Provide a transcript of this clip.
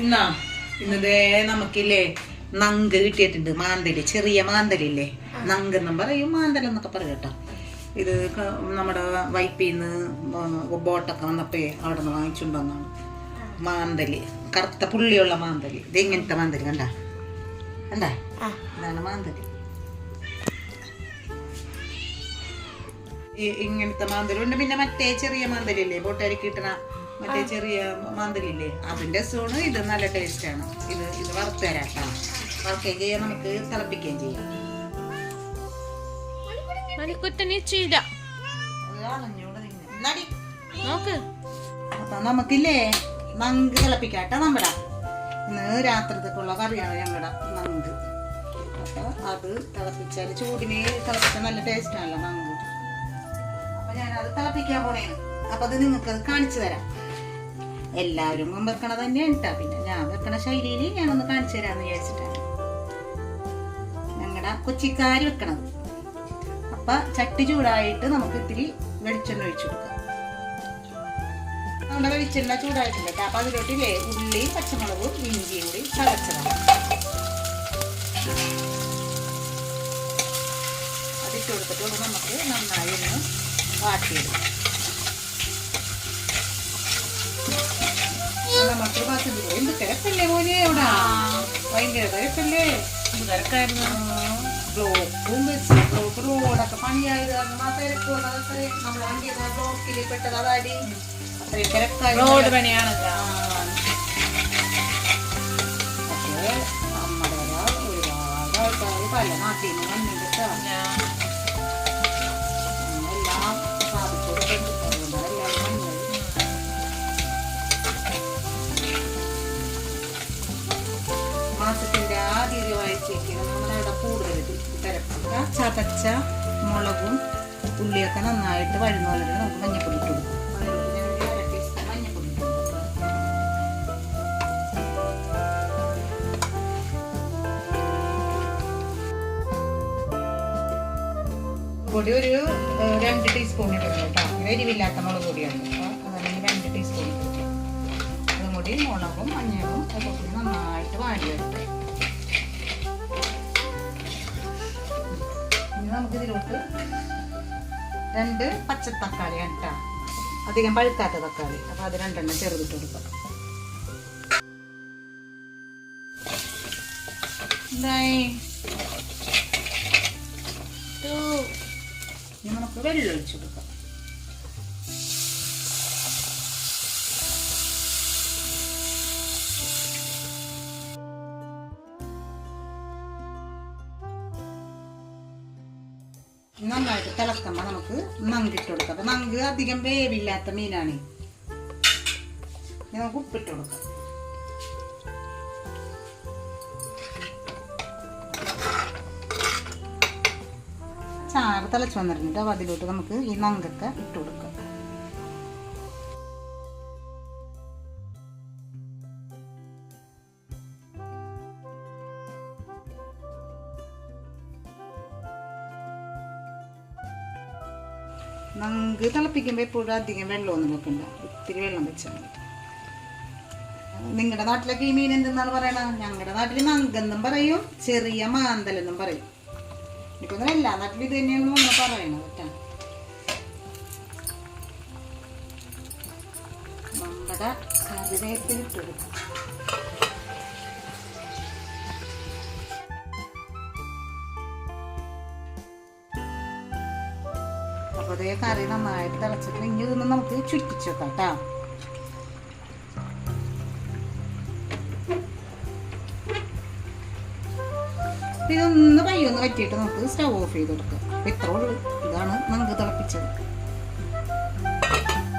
ഇന്നാ ഇന്നതേ നമുക്കില്ലേ നങ്ക് കിട്ടിയിട്ടുണ്ട് മാന്തൽ ചെറിയ മാന്തലില്ലേ? നങ്ക് എന്നും പറയും മാന്തൽ എന്നൊക്കെ പറയും കേട്ടോ. ഇത് നമ്മുടെ വൈപ്പിൽ നിന്ന് ബോട്ടൊക്കെ വന്നപ്പോ അവിടെ നിന്ന് വാങ്ങിച്ചുണ്ടെന്നാണ് മാന്തൽ കറുത്ത പുള്ളിയുള്ള മാന്തൽ. ഇത് ഇങ്ങനത്തെ മാന്തൽ കണ്ട? കണ്ടാ? ഇതാണ് മാന്തൽ. ഇങ്ങനത്തെ മാന്തലുണ്ട്. പിന്നെ മറ്റേ ചെറിയ മാന്തലില്ലേ ബോട്ടരിക്ക് കിട്ടണ മറ്റേ ചെറിയ മാന്തലില്ലേ? അതിന്റെ സോണ് ഇത് നല്ല ടേസ്റ്റ് ആണ്. ഇത് ഇത് വറുത്ത് തരാട്ടോ വറുക്കുകയും ചെയ്യാം നമുക്ക് തിളപ്പിക്കുകയും ചെയ്യാം. അപ്പൊ നമുക്കില്ലേ നങ്ക് തിളപ്പിക്കാട്ടോ നമ്മുടെ. ഇന്ന് രാത്രിത്തേക്കുള്ള കറിയാണ് ഞങ്ങളുടെ നങ്ക് അപ്പൊ അത് തിളപ്പിച്ചാൽ ചൂടിന് തിളപ്പിച്ചാൽ നല്ല ടേസ്റ്റ് ആണല്ലോ നങ്ക് അപ്പൊ ഞാനത് തിളപ്പിക്കാൻ പോണേ അപ്പൊ അത് നിങ്ങൾക്ക് കാണിച്ചു തരാം. എല്ലാവരും വെക്കണ തന്നെയാണ് കേട്ടോ പിന്നെ ഞാൻ വെക്കണ ശൈലിയിൽ ഞാനൊന്ന് കാണിച്ചു തരാന്ന് വിചാരിച്ചിട്ടാണ് ഞങ്ങളുടെ കൊച്ചിക്കാര് വെക്കണത്. അപ്പൊ ചട്ടി ചൂടായിട്ട് നമുക്ക് ഇത്തിരി വെളിച്ചെണ്ണ ഒഴിച്ചു കൊടുക്കാം. നമ്മുടെ വെളിച്ചെണ്ണ ചൂടായിട്ടില്ല കേട്ടോ അപ്പൊ അതിലോട്ടില്ലേ ഉള്ളിയും പച്ചമുളകും ഇഞ്ചിയും കൂടി ചതച്ചതാണ്. അതിട്ട് കൊടുത്തിട്ട് നമുക്ക് നന്നായി ഒന്ന് വാട്ടിയെടുക്കാം. നമുക്ക് ബാക്കി എന്ത് തിരക്കല്ലേ മോനെ ഇവിടെ ഭയങ്കര തിരക്കല്ലേ? തിരക്കായിരുന്നു? ബ്ലോക്കും ബസ് ബ്ലോക്ക് റോഡൊക്കെ പണിയായത് കാരണം ആ തിരക്ക് അതൊക്കെ നമ്മുടെ വണ്ടി ബ്ലോക്കിൽ പെട്ടത് അതാടി. അത്രയും തിരക്കായി റോഡ് പണിയാണ്. പക്ഷേ നമ്മുടെ ഒരുപാട് ആൾക്കാർ പല നാട്ടിൽ നിന്ന് വന്നിട്ട് ചതച്ച മുളകും ഉള്ളിയൊക്കെ നന്നായിട്ട് വഴുന്ന പോലെ നമുക്ക് മഞ്ഞപ്പൊടി ഇട്ട് കൊടുക്കും. പൊടി ഒരു രണ്ട് ടീസ്പൂൺ ഇടുന്നു കേട്ടോ. ഇത് എരിവില്ലാത്ത മുളക് പൊടിയാണ്. അതല്ലെങ്കിൽ രണ്ട് ടീസ്പൂൺ അതും കൂടി മുളകും മഞ്ഞളും ഒക്കെ നന്നായിട്ട് വാടിയെടുക്കും. നമുക്കിതിലോട്ട് രണ്ട് പച്ച തക്കാളി കേട്ടോ. അധികം പഴുക്കാത്ത തക്കാളി. അപ്പോൾ അത് രണ്ടെണ്ണം ചെറുതിട്ട് കൊടുക്കാം. എന്തായി? നമുക്ക് വെള്ളം ഒഴിച്ചു കൊടുക്കാം. നന്നായിട്ട് തിളക്കുമ്പോൾ നമുക്ക് നങ്കിട്ട് കൊടുക്കാം. അപ്പോൾ മങ്ക് അധികം വേവില്ലാത്ത മീനാണ്. നമുക്ക് ഉപ്പിട്ട് കൊടുക്കാം. ചാറ് തിളച്ച് വന്നിട്ടുണ്ട്. അപ്പോൾ അതിലോട്ട് നമുക്ക് ഈ മങ്കൊക്കെ ഇട്ട് കൊടുക്കാം. നങ്ക് തിളപ്പിക്കുമ്പോൾ എപ്പോഴും അധികം വെള്ളമൊന്നും വെക്കണ്ട. ഇത്തിരി വെള്ളം വെച്ചാൽ മതി. നിങ്ങളുടെ നാട്ടിലൊക്കെ ഈ മീൻ എന്തെന്നാണ് പറയണ? ഞങ്ങളുടെ നാട്ടിൽ നങ്കെന്നും പറയും ചെറിയ മാന്തലെന്നും പറയും. എനിക്കൊന്നും എല്ലാ നാട്ടിലും ഇത് തന്നെയാണ് നമ്മൾ പറയണത് കേട്ടാ. നമ്മുടെ കറിവേപ്പിൽ കൊടുക്കും. അപ്പോൾ കറി നന്നായിട്ട് തിളച്ചിട്ട് ഇനി ഇതൊന്ന് നമുക്ക് ചുറ്റിച്ചു വെക്കാം കേട്ടോ ഇതൊന്ന് പയ്യൊന്ന് പറ്റിയിട്ട് നമുക്ക് സ്റ്റവ് ഓഫ് ചെയ്ത് കൊടുക്കാം ഇത്രേ ഉള്ളൂ. ഇതാണ് നമുക്ക് തിളപ്പിച്ചത്.